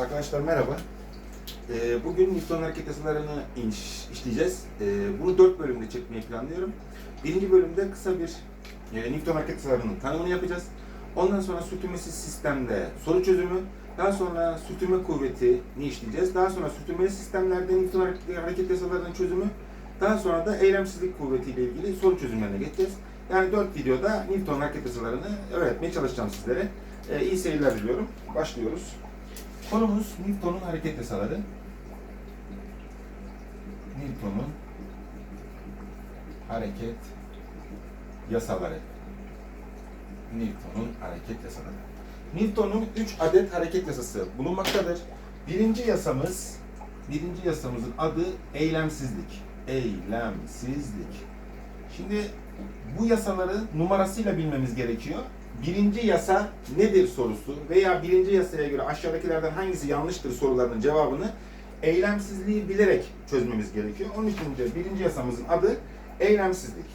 Arkadaşlar merhaba. Ee, bugün Newton hareket yasalarını iş, işleyeceğiz. Ee, bunu dört bölümde çekmeyi planlıyorum. Birinci bölümde kısa bir e, Newton hareket yasalarının tanımını yapacağız. Ondan sonra sürtünmesiz sistemde soru çözümü, daha sonra sürtünme kuvvetini işleyeceğiz. Daha sonra sürtünmeli sistemlerde Newton hareket- yasalarının çözümü, daha sonra da eylemsizlik kuvvetiyle ilgili soru çözümlerine geçeceğiz. Yani dört videoda Newton hareket yasalarını öğretmeye çalışacağım sizlere. Ee, iyi seyirler diliyorum. Başlıyoruz. Konumuz Newton'un hareket yasaları. Newton'un hareket yasaları. Newton'un hareket yasaları. Newton'un 3 adet hareket yasası bulunmaktadır. Birinci yasamız, birinci yasamızın adı eylemsizlik. Eylemsizlik. Şimdi bu yasaları numarasıyla bilmemiz gerekiyor. Birinci yasa nedir sorusu veya birinci yasaya göre aşağıdakilerden hangisi yanlıştır sorularının cevabını eylemsizliği bilerek çözmemiz gerekiyor. Onun için de birinci yasamızın adı eylemsizlik.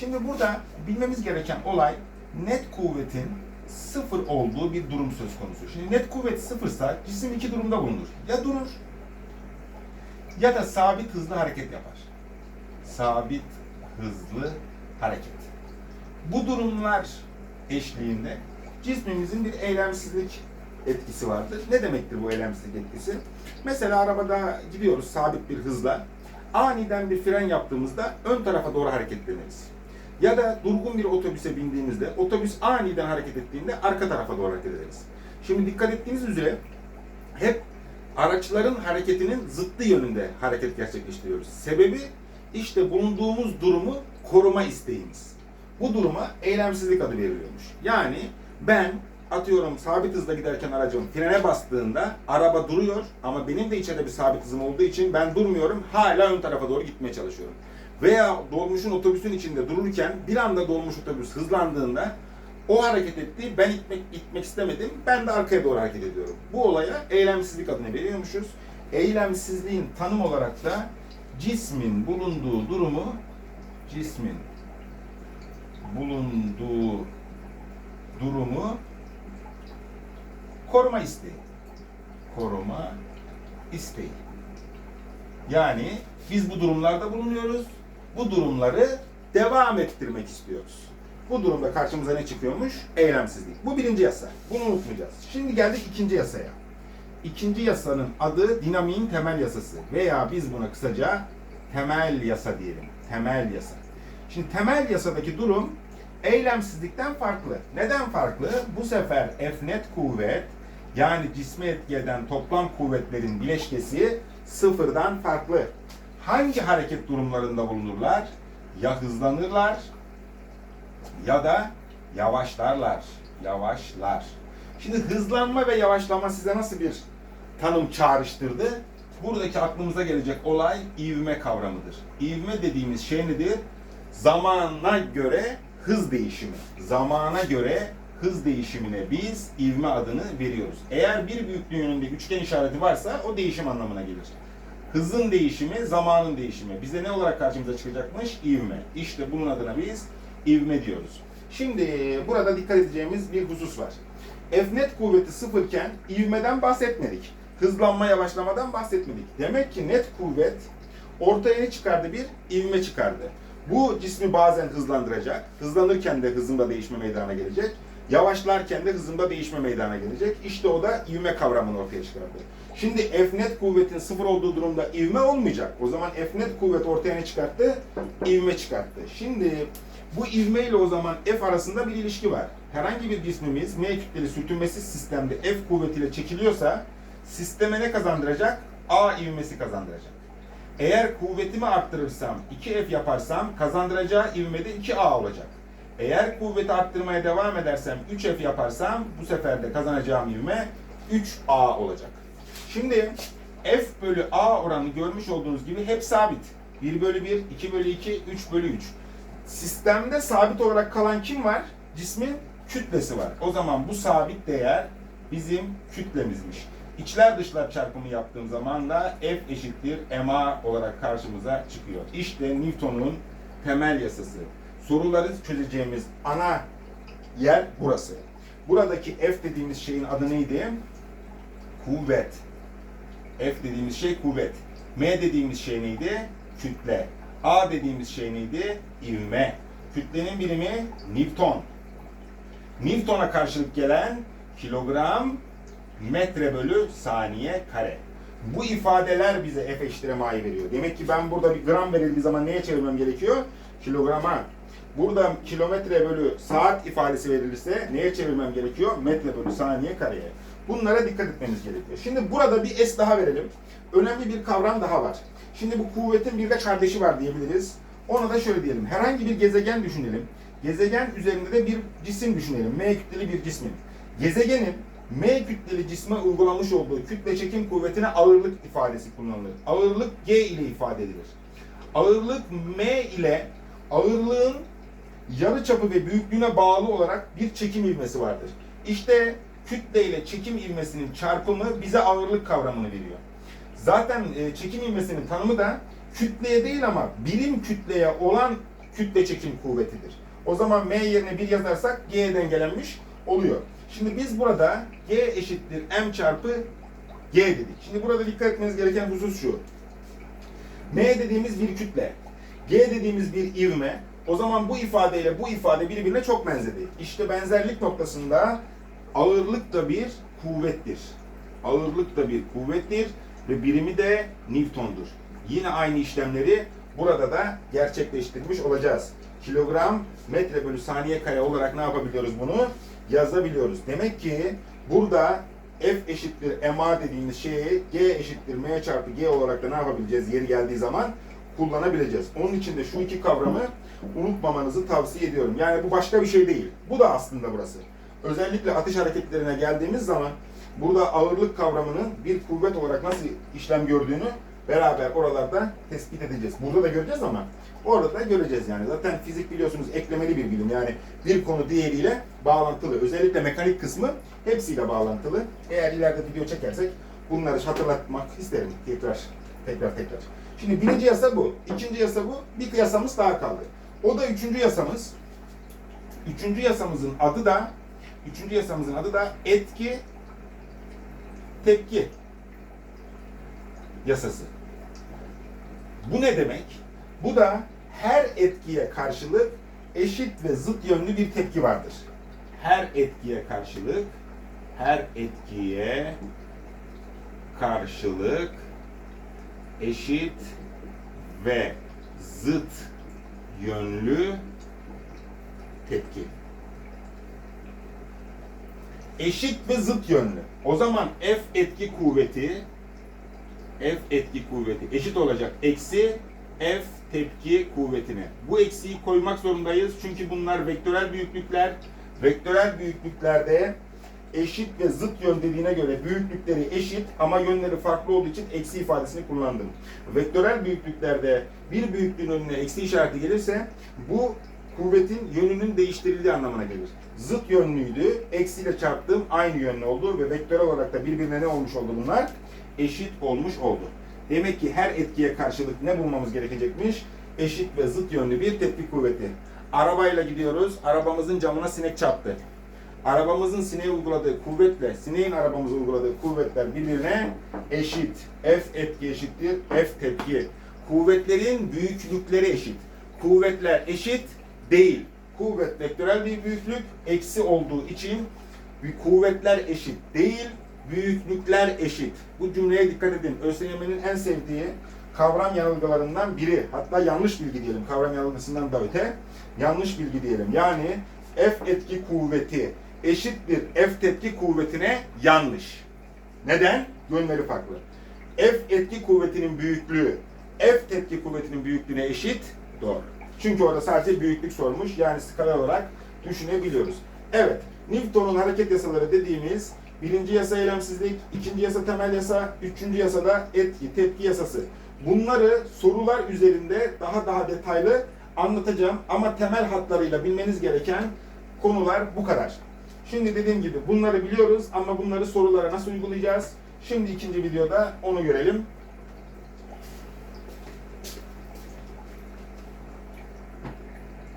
Şimdi burada bilmemiz gereken olay net kuvvetin sıfır olduğu bir durum söz konusu. Şimdi net kuvvet sıfırsa cisim iki durumda bulunur. Ya durur ya da sabit hızlı hareket yapar. Sabit hızlı hareket. Bu durumlar eşliğinde cismimizin bir eylemsizlik etkisi vardır. Ne demektir bu eylemsizlik etkisi? Mesela arabada gidiyoruz sabit bir hızla. Aniden bir fren yaptığımızda ön tarafa doğru hareketleniriz. Ya da durgun bir otobüse bindiğimizde otobüs aniden hareket ettiğinde arka tarafa doğru hareket ederiz. Şimdi dikkat ettiğiniz üzere hep araçların hareketinin zıttı yönünde hareket gerçekleştiriyoruz. Sebebi işte bulunduğumuz durumu koruma isteğimiz. Bu duruma eylemsizlik adı veriliyormuş. Yani ben atıyorum sabit hızla giderken aracım frene bastığında araba duruyor ama benim de içeride bir sabit hızım olduğu için ben durmuyorum hala ön tarafa doğru gitmeye çalışıyorum. Veya dolmuşun otobüsün içinde dururken bir anda dolmuş otobüs hızlandığında o hareket etti, ben itmek, itmek istemedim, ben de arkaya doğru hareket ediyorum. Bu olaya eylemsizlik adını veriyormuşuz. Eylemsizliğin tanım olarak da cismin bulunduğu durumu, cismin bulunduğu durumu koruma isteği. Koruma isteği. Yani biz bu durumlarda bulunuyoruz. Bu durumları devam ettirmek istiyoruz. Bu durumda karşımıza ne çıkıyormuş? Eylemsizlik. Bu birinci yasa. Bunu unutmayacağız. Şimdi geldik ikinci yasaya. İkinci yasanın adı dinamiğin temel yasası veya biz buna kısaca temel yasa diyelim. Temel yasa. Şimdi temel yasadaki durum eylemsizlikten farklı. Neden farklı? Bu sefer F net kuvvet yani cisme etki eden toplam kuvvetlerin bileşkesi sıfırdan farklı. Hangi hareket durumlarında bulunurlar? Ya hızlanırlar ya da yavaşlarlar. Yavaşlar. Şimdi hızlanma ve yavaşlama size nasıl bir tanım çağrıştırdı? Buradaki aklımıza gelecek olay ivme kavramıdır. İvme dediğimiz şey nedir? Zamana göre hız değişimi. Zamana göre hız değişimine biz ivme adını veriyoruz. Eğer bir büyüklüğün yönünde üçgen işareti varsa o değişim anlamına gelir. Hızın değişimi, zamanın değişimi. Bize ne olarak karşımıza çıkacakmış? İvme. İşte bunun adına biz ivme diyoruz. Şimdi burada dikkat edeceğimiz bir husus var. F net kuvveti sıfırken ivmeden bahsetmedik. Hızlanma yavaşlamadan bahsetmedik. Demek ki net kuvvet ortaya ne çıkardı? Bir ivme çıkardı. Bu cismi bazen hızlandıracak. Hızlanırken de hızında değişme meydana gelecek. Yavaşlarken de hızında değişme meydana gelecek. İşte o da ivme kavramını ortaya çıkardı. Şimdi F net kuvvetin sıfır olduğu durumda ivme olmayacak. O zaman F net kuvvet ortaya ne çıkarttı? İvme çıkarttı. Şimdi bu ivme ile o zaman F arasında bir ilişki var. Herhangi bir cismimiz M kütleli sürtünmesiz sistemde F kuvvetiyle çekiliyorsa sisteme ne kazandıracak? A ivmesi kazandıracak. Eğer kuvvetimi arttırırsam, 2F yaparsam kazandıracağı ivme de 2A olacak. Eğer kuvveti arttırmaya devam edersem 3F yaparsam bu sefer de kazanacağım ivme 3A olacak. Şimdi F bölü A oranı görmüş olduğunuz gibi hep sabit. 1 bölü 1, 2 bölü 2, 3 bölü 3. Sistemde sabit olarak kalan kim var? Cismin kütlesi var. O zaman bu sabit değer bizim kütlemizmiş. İçler dışlar çarpımı yaptığım zaman da F eşittir ma olarak karşımıza çıkıyor. İşte Newton'un temel yasası. Soruları çözeceğimiz ana yer burası. Buradaki F dediğimiz şeyin adı neydi? Kuvvet. F dediğimiz şey kuvvet. M dediğimiz şey neydi? Kütle. A dediğimiz şey neydi? İvme. Kütlenin birimi Newton. Newton'a karşılık gelen kilogram metre bölü saniye kare. Bu ifadeler bize F eşittir MA'yı veriyor. Demek ki ben burada bir gram verildiği zaman neye çevirmem gerekiyor? Kilograma. Burada kilometre bölü saat ifadesi verilirse neye çevirmem gerekiyor? Metre bölü saniye kareye. Bunlara dikkat etmemiz gerekiyor. Şimdi burada bir S daha verelim. Önemli bir kavram daha var. Şimdi bu kuvvetin bir de kardeşi var diyebiliriz. Ona da şöyle diyelim. Herhangi bir gezegen düşünelim. Gezegen üzerinde de bir cisim düşünelim. M kütleli bir cismin. Gezegenin M kütleli cisme uygulamış olduğu kütle çekim kuvvetine ağırlık ifadesi kullanılır. Ağırlık G ile ifade edilir. Ağırlık M ile ağırlığın yarıçapı ve büyüklüğüne bağlı olarak bir çekim ivmesi vardır. İşte kütle ile çekim ivmesinin çarpımı bize ağırlık kavramını veriyor. Zaten e, çekim ivmesinin tanımı da kütleye değil ama birim kütleye olan kütle çekim kuvvetidir. O zaman M yerine 1 yazarsak G'ye dengelenmiş oluyor. Şimdi biz burada G eşittir M çarpı G dedik. Şimdi burada dikkat etmeniz gereken husus şu. M dediğimiz bir kütle. G dediğimiz bir ivme. O zaman bu ifadeyle bu ifade birbirine çok benzedi. İşte benzerlik noktasında ağırlık da bir kuvvettir. Ağırlık da bir kuvvettir ve birimi de Newton'dur. Yine aynı işlemleri burada da gerçekleştirmiş olacağız. Kilogram metre bölü saniye kare olarak ne yapabiliyoruz bunu? Yazabiliyoruz. Demek ki burada F eşittir MA dediğimiz şeyi G eşittir M çarpı G olarak da ne yapabileceğiz yeri geldiği zaman kullanabileceğiz. Onun için de şu iki kavramı unutmamanızı tavsiye ediyorum. Yani bu başka bir şey değil. Bu da aslında burası. Özellikle atış hareketlerine geldiğimiz zaman burada ağırlık kavramının bir kuvvet olarak nasıl işlem gördüğünü beraber oralarda tespit edeceğiz. Burada da göreceğiz ama orada da göreceğiz yani. Zaten fizik biliyorsunuz eklemeli bir bilim. Yani bir konu diğeriyle bağlantılı. Özellikle mekanik kısmı hepsiyle bağlantılı. Eğer ileride video çekersek bunları hatırlatmak isterim tekrar tekrar tekrar. Şimdi birinci yasa bu. ikinci yasa bu. Bir yasamız daha kaldı. O da üçüncü yasamız. Üçüncü yasamızın adı da üçüncü yasamızın adı da etki tepki yasası. Bu ne demek? Bu da her etkiye karşılık eşit ve zıt yönlü bir tepki vardır. Her etkiye karşılık her etkiye karşılık eşit ve zıt yönlü tepki. Eşit ve zıt yönlü. O zaman F etki kuvveti F etki kuvveti eşit olacak. Eksi F tepki kuvvetine. Bu eksiği koymak zorundayız. Çünkü bunlar vektörel büyüklükler. Vektörel büyüklüklerde eşit ve zıt yön dediğine göre büyüklükleri eşit ama yönleri farklı olduğu için eksi ifadesini kullandım. Vektörel büyüklüklerde bir büyüklüğün önüne eksi işareti gelirse bu kuvvetin yönünün değiştirildiği anlamına gelir. Zıt yönlüydü, eksiyle çarptığım aynı yönlü oldu ve vektörel olarak da birbirine ne olmuş oldu bunlar? Eşit olmuş oldu. Demek ki her etkiye karşılık ne bulmamız gerekecekmiş? Eşit ve zıt yönlü bir tepki kuvveti. Arabayla gidiyoruz, arabamızın camına sinek çarptı. Arabamızın sineğe uyguladığı kuvvetle sineğin arabamıza uyguladığı kuvvetler birbirine eşit. F etki eşittir, F tepki. Kuvvetlerin büyüklükleri eşit. Kuvvetler eşit değil. Kuvvet vektörel bir büyüklük eksi olduğu için bir kuvvetler eşit değil, büyüklükler eşit. Bu cümleye dikkat edin. ÖSYM'nin en sevdiği kavram yanılgılarından biri. Hatta yanlış bilgi diyelim. Kavram yanılgısından da öte. Yanlış bilgi diyelim. Yani F etki kuvveti eşittir F tepki kuvvetine yanlış. Neden? Yönleri farklı. F etki kuvvetinin büyüklüğü F tepki kuvvetinin büyüklüğüne eşit. Doğru. Çünkü orada sadece büyüklük sormuş. Yani skala olarak düşünebiliyoruz. Evet. Newton'un hareket yasaları dediğimiz birinci yasa eylemsizlik, ikinci yasa temel yasa, üçüncü yasada etki, tepki yasası. Bunları sorular üzerinde daha daha detaylı anlatacağım ama temel hatlarıyla bilmeniz gereken konular bu kadar. Şimdi dediğim gibi bunları biliyoruz ama bunları sorulara nasıl uygulayacağız? Şimdi ikinci videoda onu görelim.